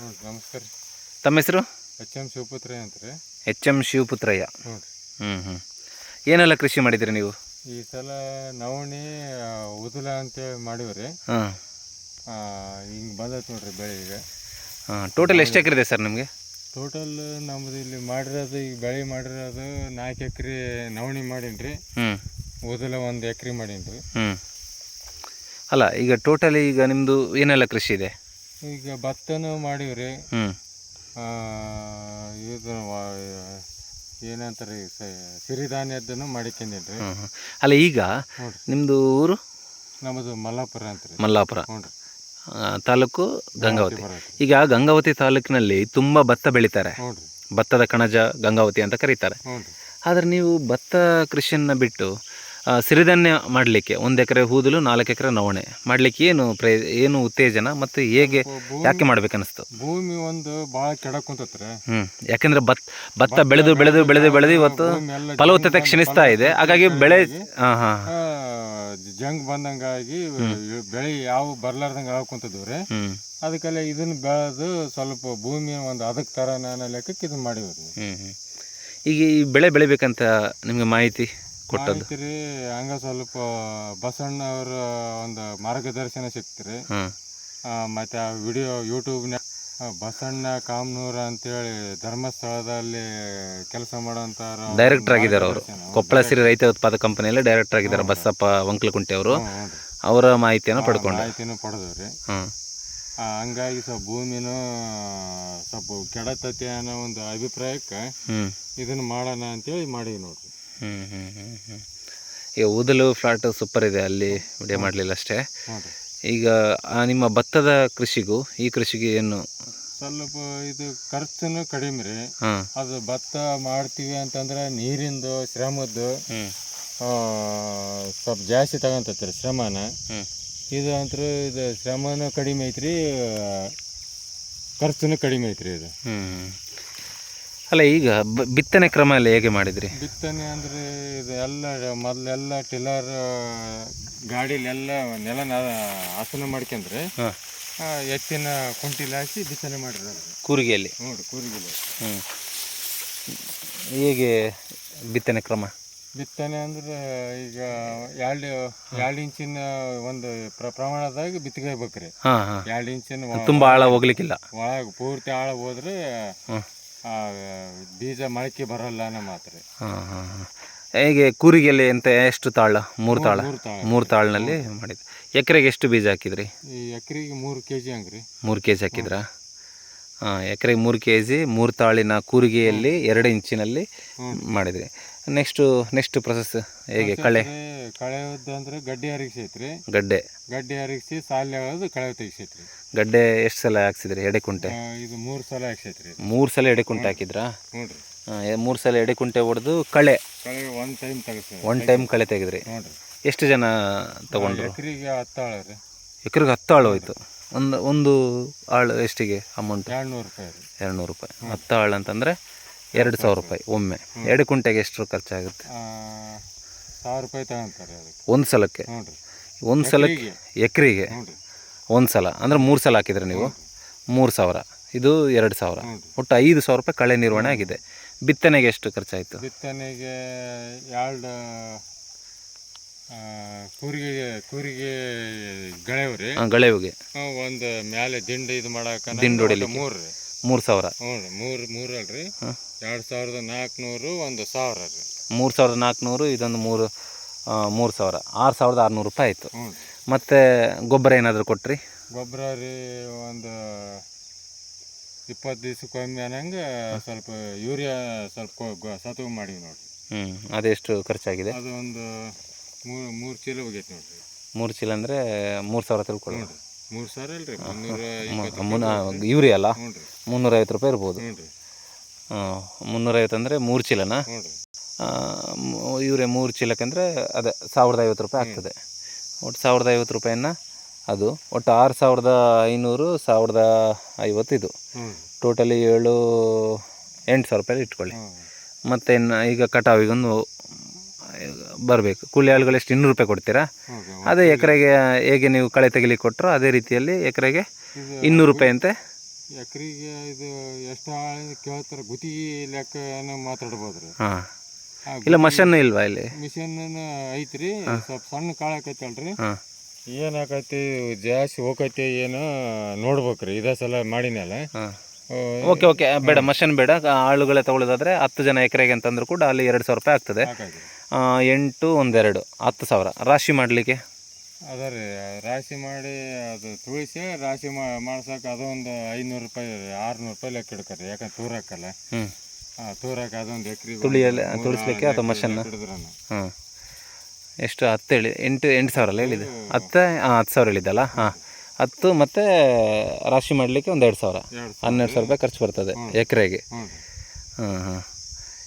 ಹ್ಞೂ ನಮಸ್ಕಾರ ರೀ. ತಮ್ಮ ಹೆಸರು? ಎಚ್ ಎಂ ಶಿವಪುತ್ರಯ್ಯ ಅಂತ ರೀ ಎಚ್ ಎಂ ಶಿವಪುತ್ರಯ್ಯ. ಹ್ಞೂ ರೀ. ಹ್ಞೂ ಹ್ಞೂ ಏನೆಲ್ಲ ಕೃಷಿ ಮಾಡಿದ್ರಿ ನೀವು? ಈ ಸಲ ನವಣಿ ಉದುಲ ಉದಲ ಅಂತೇಳಿ ಮಾಡಿವಿ ರೀ. ಹಾಂ. ಹಿಂಗೆ ಬಂದೈತೆ ನೋಡ್ರಿ ಬೆಳೆ ಈಗ. ಹಾಂ ಟೋಟಲ್ ಎಷ್ಟು ಎಕರೆ ಇದೆ ಸರ್ ನಿಮಗೆ? ಟೋಟಲ್ ನಮ್ಮದು ಇಲ್ಲಿ ಮಾಡಿರೋದು ಈಗ ಬೆಳೆ ಮಾಡಿರೋದು ನಾಲ್ಕು ಎಕರೆ ನವಣಿ ಮಾಡೀನಿ ರೀ. ಹ್ಞೂ ಉದಲ ಒಂದು ಎಕರೆ ಮಾಡೀನಿ ರೀ. ಹ್ಞೂ ಅಲ್ಲ ಈಗ ಟೋಟಲಿ ಈಗ ನಿಮ್ಮದು ಏನೆಲ್ಲ ಕೃಷಿ ಇದೆ? ಈಗ ಭತ್ತನೂ ಮಾಡಿವ್ರಿ. ಹ್ಮ್. ಇದು ಏನಂತಾರೆ ಸಿರಿಧಾನ್ಯದನ್ನು ಸ- ಸಿರಿಧಾನ್ಯದ್ದನ್ನು ಮಾಡಿಕೊಂಡೀನಿ ರೀ ಹ್ಞೂ ಹ್ಞೂ ಅಲ್ಲ ಈಗ ನಿಮ್ಮದು ಊರು? ನಮ್ಮದು ಮಲ್ಲಾಪುರ ಅಂತ ಮಲ್ಲಾಪುರ. ಹ್ಞೂ ಆ, ತಾಲೂಕು ಗಂಗಾವತಿ. ಈಗ ಗಂಗಾವತಿ ತಾಲೂಕಿನಲ್ಲಿ ತುಂಬಾ ಭತ್ತ ಬೆಳೀತಾರೆ. ಭತ್ತದ ಕಣಜ ಗಂಗಾವತಿ ಅಂತ ಕರೀತಾರೆ. ಹ್ಞೂ ಆದರೆ ನೀವು ಭತ್ತ ಕೃಷಿಯನ್ನು ಬಿಟ್ಟು ಸಿರಿಧಾನ್ಯ ಮಾಡಲಿಕ್ಕೆ ಒಂದು ಎಕರೆ ಹೂದಲು ನಾಲ್ಕು ಎಕರೆ ನವಣೆ. ಮಾಡಲಿಕ್ಕೆ ಏನು ಪ್ರೇ ಏನು ಉತ್ತೇಜನ ಮತ್ತು ಹೇಗೆ ಯಾಕೆ ಮಾಡ್ಬೇಕನ್ನಿಸ್ತು? ಭೂಮಿ ಒಂದು ಭಾಳ ಕೆಡಕ್ ಕುಂತತ್ರಿ. ಹ್ಞೂ ಯಾಕೆಂದ್ರೆ ಭತ್ ಭತ್ತ ಬೆಳೆದು ಬೆಳೆದು ಬೆಳೆದು ಬೆಳೆದು ಇವತ್ತು ಫಲವತ್ತತೆ ಕ್ಷಣಿಸ್ತಾ ಇದೆ. ಹಾಗಾಗಿ ಬೆಳೆ ಹಾಂ ಹಾಂ. ಜಂಗ್ ಬಂದಂಗಾಗಿ ಬೆಳೆ ಯಾವ ಬರ್ಲಾರ್ದಂಗೆ ಆಗ ಕುಂತದ್ವು ರೀ. ಅದಕ್ಕೆಲ್ಲ ಇದನ್ನ ಬೆಳೆದು ಸ್ವಲ್ಪ ಭೂಮಿ ಒಂದು ಅದಕ್ಕೆ ತರ ನಾನು ಲೆಕ್ಕಕ್ಕೆ ಇದನ್ನ ಮಾಡಿವ್ರಿ ಈಗ ಈ ಬೆಳೆ ಬೆಳಿಬೇಕಂತ ನಿಮಗೆ ಮಾಹಿತಿ? ಕೊಟ್ಟದ್ದು. ರೀ ಹಂಗ ಸ್ವಲ್ಪ ಬಸಣ್ಣ ಅವರ ಒಂದು ಮಾರ್ಗದರ್ಶನ ಸಿಕ್ತಿರಿ ಮತ್ತೆ ಆ ವಿಡಿಯೋ ಯೂಟ್ಯೂಬ್ನ ಬಸಣ್ಣ ಕಾಮನೂರ ಅಂತೇಳಿ ಧರ್ಮಸ್ಥಳದಲ್ಲಿ ಕೆಲಸ ಮಾಡೋಂಥ ಡೈರೆಕ್ಟರ್ ಆಗಿದ್ದಾರೆ ಅವರು. ಕೊಪ್ಪಳ ಸಿರಿ ರೈತ ಉತ್ಪಾದಕ ಕಂಪನಿಯಲ್ಲಿ ಡೈರೆಕ್ಟರ್ ಆಗಿದ್ದಾರೆ ಬಸಪ್ಪ ವಂಕ್ಲಕುಂಟೆ ಅವರು. ಅವರ ಮಾಹಿತಿಯನ್ನು ಪಡ್ಕೊಂಡು. ಮಾಹಿತಿನೂ ಪಡೆದವ್ರಿ ಹಂಗಾಗಿ ಸ್ವಲ್ಪ ಭೂಮಿನೂ ಸ್ವಲ್ಪ ಕೆಡತತಿ ಅನ್ನೋ ಒಂದು ಅಭಿಪ್ರಾಯಕ್ಕೆ ಇದನ್ನು ಇದನ್ನ ಮಾಡೋಣ ಅಂತೇಳಿ ಮಾಡಿ ನೋಡ್ರಿ. ಹ್ಞೂ ಹ್ಞೂ ಹ್ಞೂ ಹ್ಞೂ ಈಗ ಊದಲು ಫ್ಲಾಟ್ ಸೂಪರ್ ಇದೆ ಅಲ್ಲಿ ವಿಡಿಯೋ ಮಾಡಲಿಲ್ಲ ಅಷ್ಟೇ. ಈಗ ಆ ನಿಮ್ಮ ಭತ್ತದ ಕೃಷಿಗೂ ಈ ಕೃಷಿಗೆ ಏನು? ಸ್ವಲ್ಪ ಇದು ಖರ್ಚುನು ಕಡಿಮೆ ರೀ. ಅದು ಭತ್ತ ಮಾಡ್ತೀವಿ ಅಂತಂದ್ರೆ ನೀರಿಂದು ಶ್ರಮದ್ದು ಸ್ವಲ್ಪ ಜಾಸ್ತಿ ತಗೊಂತೈತೆ ರೀ ಶ್ರಮನ. ಇದು ಅಂತೂ ಇದು ಶ್ರಮನೂ ಕಡಿಮೆ ಐತ್ರಿ ಖರ್ಚುನು ಕಡಿಮೆ ಐತ್ರಿ ಇದು. ಹ್ಞೂ ಅಲ್ಲ ಈಗ ಬಿತ್ತನೆ ಕ್ರಮ ಎಲ್ಲ ಹೇಗೆ ಮಾಡಿದ್ರಿ? ಬಿತ್ತನೆ ಅಂದ್ರೆ ಇದು ಎಲ್ಲ ಮೊದಲೆಲ್ಲ ಟಿಲ್ಲರ್ ಗಾಡಿಲೆಲ್ಲ ನೆಲನ ಹಸನ ಮಾಡ್ಕೊಂಡ್ರೆ ಎತ್ತಿನ ಕುಂಟಿಲಿ ಹಾಕಿ ಬಿತ್ತನೆ ಮಾಡಿದ್ರೆ ಕೂರಿಗೆಯಲ್ಲಿ? ನೋಡಿ ಕೂರಿಗೆಯಲ್ಲಿ. ಹ್ಞೂ ಹೇಗೆ ಬಿತ್ತನೆ ಕ್ರಮ? ಬಿತ್ತನೆ ಅಂದ್ರೆ ಈಗ ಎರಡು ಎರಡು ಇಂಚಿನ ಒಂದು ಪ್ರ ಪ್ರಮಾಣದಾಗ ಹಾಂ ಎರಡು ಇಂಚಿನ ತುಂಬಾ ಆಳ ಹೋಗ್ಲಿಕ್ಕಿಲ್ಲ. ಒಳಗೆ ಪೂರ್ತಿ ಆಳ ಹೋದ್ರೆ ಬೀಜ ಮೊಳಕೆ ಬರಲ್ಲ ಮಾತ್ರ. ಹಾಂ ಹಾಂ ಹಾಂ. ಹೇಗೆ ಕೂರಿಗೆಲೆ ಎಂತ ಎಷ್ಟು ತಾಳ? ಮೂರು ತಾಳ? ಮೂರು ತಾಳ್ನಲ್ಲಿ ಮಾಡಿದ್ರಿ. ಎಕರೆಗೆ ಎಷ್ಟು ಬೀಜ ಹಾಕಿದ್ರಿ? ಈ ಎಕರೆಗೆ ಮೂರು ಕೆ ಜಿ ಹಂಗ್ರಿ. ಮೂರು ಕೆ ಜಿ ಹಾಕಿದ್ರಾ? ಎಕರೆಗೆ ಮೂರು ಕೆ ಜಿ ಮೂರು ತಾಳಿನ ಕೂರಿಗೆಯಲ್ಲಿ ಎರಡು ಇಂಚಿನಲ್ಲಿ ಮಾಡಿದ್ರಿ. ನೆಕ್ಸ್ಟು ನೆಕ್ಸ್ಟ್ ಪ್ರೊಸೆಸ್ ಹೇಗೆ ಕಳೆ? ಕಳೆಯದ್ದು ಅಂದ್ರೆ ಗಡ್ಡೆ ಹರಿಸೈತ್ರಿ ಗಡ್ಡೆ. ಗಡ್ಡೆ ಹರಿಸಿ ಸಾಲ ಕಳೆ ತೆಗಿಸೈತ್ರಿ. ಗಡ್ಡೆ ಎಷ್ಟು ಸಲ ಹಾಕ್ಸಿದ್ರಿ ಎಡೆಕುಂಟೆ ಕುಂಟೆ? ಇದು ಮೂರು ಸಲ ಹಾಕ್ಸೈತ್ರಿ ಮೂರು ಸಲ ಎಡೆಕುಂಟೆ ಹಾಕಿದ್ರಾ? ನೋಡ್ರಿ. ಮೂರು ಸಲ ಎಡೆಕುಂಟೆ ಹೊಡೆದು ಕಳೆ. ಕಳೆ ಒನ್ ಟೈಮ್ ತೆಗಿಸ್ರಿ. ಒನ್ ಟೈಮ್ ಕಳೆ ತೆಗೆದ್ರಿ. ಎಷ್ಟು ಜನ ತಗೊಂಡ್ರಿ? ಎಕರೆಗೆ ಹತ್ತು ಆಳ ರೀ. ಎಕರೆಗೆ ಹತ್ತು ಆಳು ಹೋಯ್ತು. ಒಂದು ಒಂದು ಆಳು ಎಷ್ಟಿಗೆ ಅಮೌಂಟ್ ಎರಡು ನೂರು ರೂಪಾಯಿ ರೀ ಎರಡು ನೂರು ರೂಪಾಯಿ. ಹತ್ತು ಆಳು ಅಂತಂದರೆ ಎರಡು ಸಾವಿರ ರೂಪಾಯಿ ಒಮ್ಮೆ. ಎರಡು ಕುಂಟೆಗೆ ಎಷ್ಟು ಖರ್ಚಾಗುತ್ತೆ? ಸಾವಿರ ರೂಪಾಯಿ ತಗೊಂತಾರೆ ಒಂದು ಸಲಕ್ಕೆ? ಒಂದು ಸಲಕ್ಕೆ ಎಕರೆಗೆ. ಒಂದು ಸಲ. ಅಂದರೆ ಮೂರು ಸಲ ಹಾಕಿದ್ರೆ ನೀವು? ಮೂರು ಸಾವಿರ. ಇದು ಎರಡು ಸಾವಿರ. ಒಟ್ಟು ಐದು ಸಾವಿರ ರೂಪಾಯಿ ಕಳೆ ನಿರ್ವಹಣೆ ಆಗಿದೆ. ಬಿತ್ತನೆಗೆ ಎಷ್ಟು ಖರ್ಚಾಯಿತು? ಬಿತ್ತನೆಗೆ ಎರಡು ಕೂರಿಗೆ ಕೂರಿಗೆ ಗಳೆವ್ರಿ ಗಳೆವಿಗೆ ಒಂದು ಮ್ಯಾಲೆ ದಿಂಡು ಇದು ಮಾಡಾಕ ದಿಂಡು ಹೊಡಿಲಿ ಮೂರು ರೀ ಮೂರು ಸಾವಿರ. ಹ್ಞೂ ರೀ ಮೂರು ಮೂರು ಅಲ್ರಿ. ಎರಡು ಸಾವಿರದ ನಾಲ್ಕುನೂರು ಒಂದು ಸಾವಿರ ರೀ. ಮೂರು ಸಾವಿರದ ನಾಲ್ಕುನೂರು ಇದೊಂದು ಮೂರು ಮೂರು ಸಾವಿರ. ಆರು ಸಾವಿರದ ಆರುನೂರು ರೂಪಾಯಿ ಆಯಿತು. ಹ್ಞೂ ಮತ್ತು ಗೊಬ್ಬರ ಏನಾದರೂ ಕೊಟ್ರಿ? ಗೊಬ್ಬರ ರೀ ಒಂದು ಇಪ್ಪತ್ತು ದಿವಸಕ್ಕೊಮ್ಮೆ ಅನ್ನಂಗೆ ಸ್ವಲ್ಪ ಯೂರಿಯಾ ಸ್ವಲ್ಪ ಸತ್ವ ಮಾಡಿವಿ ನೋಡಿರಿ. ಹ್ಞೂ ಅದೆಷ್ಟು ಖರ್ಚಾಗಿದೆ? ಅದು ಒಂದು ಮೂರು ಮೂರು ಚೀಲ ಹೋಗೈತೆ ನೋಡ್ರಿ. ಮೂರು ಚೀಲ ಅಂದರೆ ಮೂರು ಸಾವಿರ ತಿಳ್ಕೊಳ್ಳಿ ನೋಡ್ರಿ. ಮೂರು ಸಾವಿರ ಅಲ್ರಿ ಮುನ್ನೂರ ಇಪ್ಪತ್ತು ಮುನ್ನ ಯೂರಿಯಾ ಅಲ್ಲ? ಹ್ಞೂ ರೀ ಮುನ್ನೂರೈವತ್ತು ರೂಪಾಯಿ ಇರ್ಬೋದು. ಹ್ಞೂ ರೀ ಹಾಂ ಮುನ್ನೂರೈವತ್ತು ಅಂದರೆ ಮೂರು ಚೀಲನಾ? ಹ್ಞೂ ರೀ ಮು- ಮೂರು ಚೀಲಕ್ಕಂದರೆ ಅದೇ ಸಾವಿರದ ಐವತ್ತು ರೂಪಾಯಿ ಆಗ್ತದೆ. ಒಟ್ಟು ಸಾವಿರದ ಐವತ್ತು ರೂಪಾಯಿನ ಅದು ಒಟ್ಟು ಆರು ಸಾವಿರದ ಐನೂರು ಸಾವಿರದ ಐವತ್ತು ಇದು. ಟೋಟಲಿ ಏಳು ಎಂಟು ಸಾವಿರ ರೂಪಾಯಿ ಇಟ್ಕೊಳ್ಳಿ. ಮತ್ತೆ ಮತ್ತು ಇನ್ನು ಈಗ ಕಟಾವಿಗೊಂದು ಬರಬೇಕು. ಕೂಲಿ ಆಳುಗಳು ಎಷ್ಟು ಇನ್ನೂರು ರೂಪಾಯಿ ಕೊಡ್ತೀರಾ? ಅದೇ ಎಕರೆಗೆ ಹೇಗೆ ನೀವು ಕಳೆ ತೆಗಿಲಿಕ್ಕೆ ಕೊಟ್ಟರು ಅದೇ ರೀತಿಯಲ್ಲಿ ಎಕರೆಗೆ ಇನ್ನೂರು ರೂಪಾಯಿ ಅಂತೆ. ಎಕರೆಗೆ ಇದು ಎಷ್ಟು ಕೇಳ್ತಾರೆ? ಗುತ್ತಿಗೆ ಲೆಕ್ಕನ ಮಾತಾಡ್ಬೋದು ರೀ ಹಾಂ ಇಲ್ಲ ಮಷನ್ ಇಲ್ವಾ ಇಲ್ಲಿ? ಮಿಷನ್ ಐತ್ರಿ. ಸ್ವಲ್ಪ ಸಣ್ಣ ಕಾಳು ಆಕೈತಲ್ರಿ ಅಲ್ರಿ ಏನಾಕೈತಿ ಜಾಸ್ತಿ ಹೋಗೈತಿ ಏನು ನೋಡ್ಬೇಕ್ರಿ. ಇದೇ ಸಲ ಮಾಡಿನಲ್ಲ ಓಕೆ ಓಕೆ. ಬೇಡ ಮಷನ್ ಬೇಡ. ಆಳುಗಳೇ ತಗೊಳ್ಳೋದಾದ್ರೆ ಹತ್ತು ಜನ ಎಕರೆಗೆ ಅಂತಂದ್ರೂ ಕೂಡ ಅಲ್ಲಿ ಎರಡು ಸಾವಿರ ರೂಪಾಯಿ ಆಗ್ತದೆ. ಎಂಟು ಒಂದೆರಡು ಹತ್ತು ಸಾವಿರ. ರಾಶಿ ಮಾಡಲಿಕ್ಕೆ? ಅದ ರೀ ರಾಶಿ ಮಾಡಿ ಅದು ತುಳಿಸಿ ರಾಶಿ ಮಾಡ್ಸೋಕೆ ಅದು ಒಂದು ಐನೂರು ರೂಪಾಯಿ ಆರುನೂರು ರೂಪಾಯಿ ಲೆಕ್ಕ ಇಡ್ಕೋರಿ ಯಾಕಂದ್ರೆ ತೂರಕ್ಕಲ್ಲ. ತೂರಕ್ಕೆ ಅದೊಂದು ಎಕರೆ ತುಳಿಯಲ್ಲಿ ತುಳಿಸ್ಲಿಕ್ಕೆ ಅಥವಾ ಮಷನ್ ಹಾಂ. ಎಷ್ಟು? ಹತ್ತು ಹೇಳಿ ಎಂಟು ಎಂಟು ಸಾವಿರ ಅಲ್ಲ ಹೇಳಿದೆ ಹತ್ತು ಹಾಂ ಹತ್ತು ಸಾವಿರ ಹೇಳಿದ್ದಲ್ಲ? ಹಾಂ. ಹತ್ತು ಮತ್ತೆ ರಾಶಿ ಮಾಡಲಿಕ್ಕೆ ಒಂದು ಎರಡು ಸಾವಿರ. ಹನ್ನೆರಡು ಸಾವಿರ ರೂಪಾಯಿ ಖರ್ಚು ಬರ್ತದೆ ಎಕರೆಗೆ. ಹಾಂ ಹಾಂ